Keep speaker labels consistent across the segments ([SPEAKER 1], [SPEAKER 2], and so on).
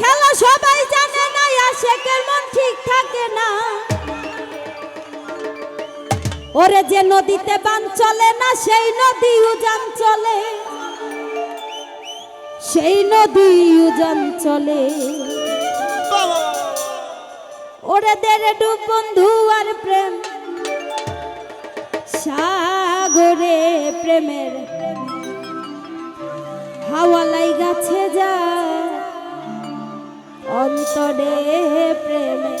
[SPEAKER 1] খেলা সবাই জানে না, আশেকের মন ঠিক থাকে না। ওরে যে নদীতে বান চলে না, সেই নদী উজান চলে। সেই নদী উজান চলে। ওরে দেরে ডুব বন্ধু আর প্রেম, সাগরে প্রেমের হাওয়া লাই গাছে যায় অন্তরে প্রেমে।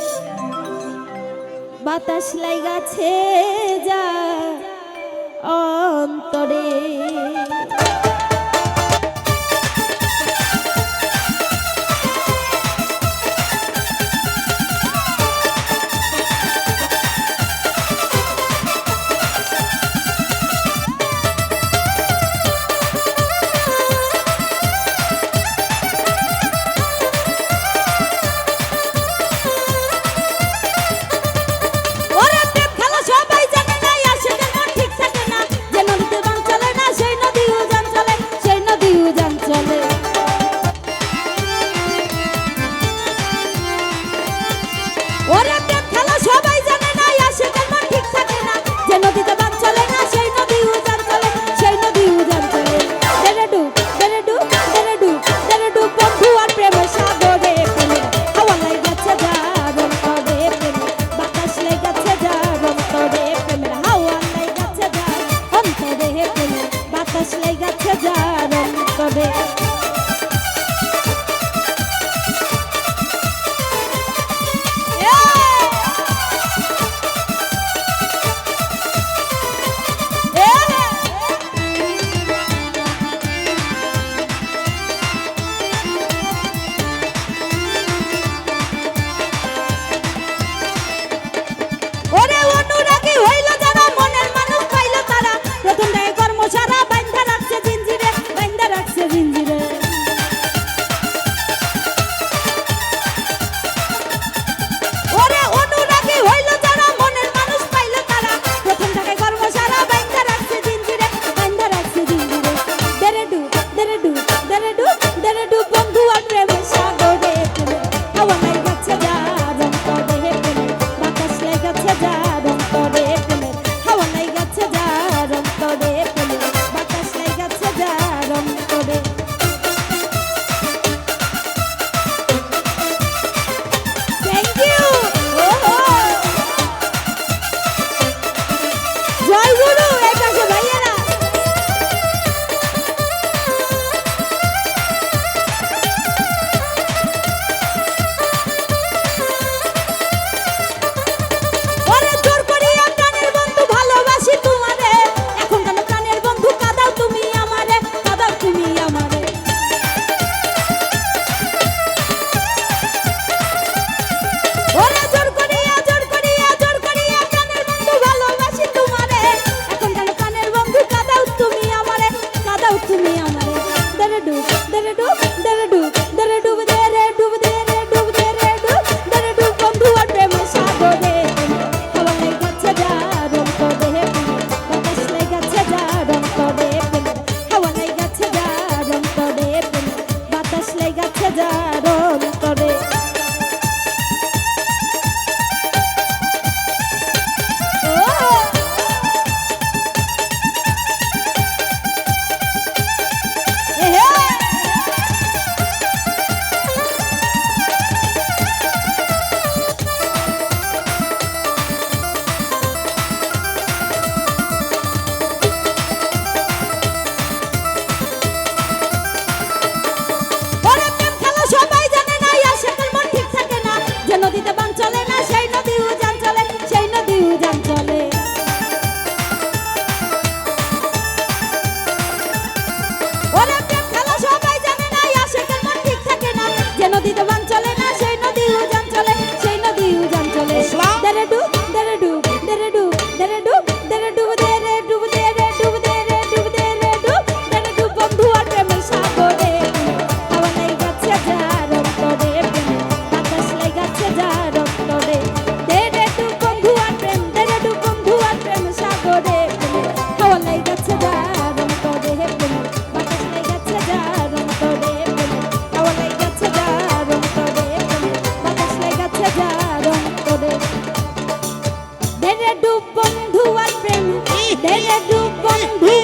[SPEAKER 1] বাতাস লাগাছে যা অন্তরে। দাঁড়া ডুব দাঁড়া ডুব ধরে ডুব বন্ধু আর প্রেম। ধরে ডুব বন্ধু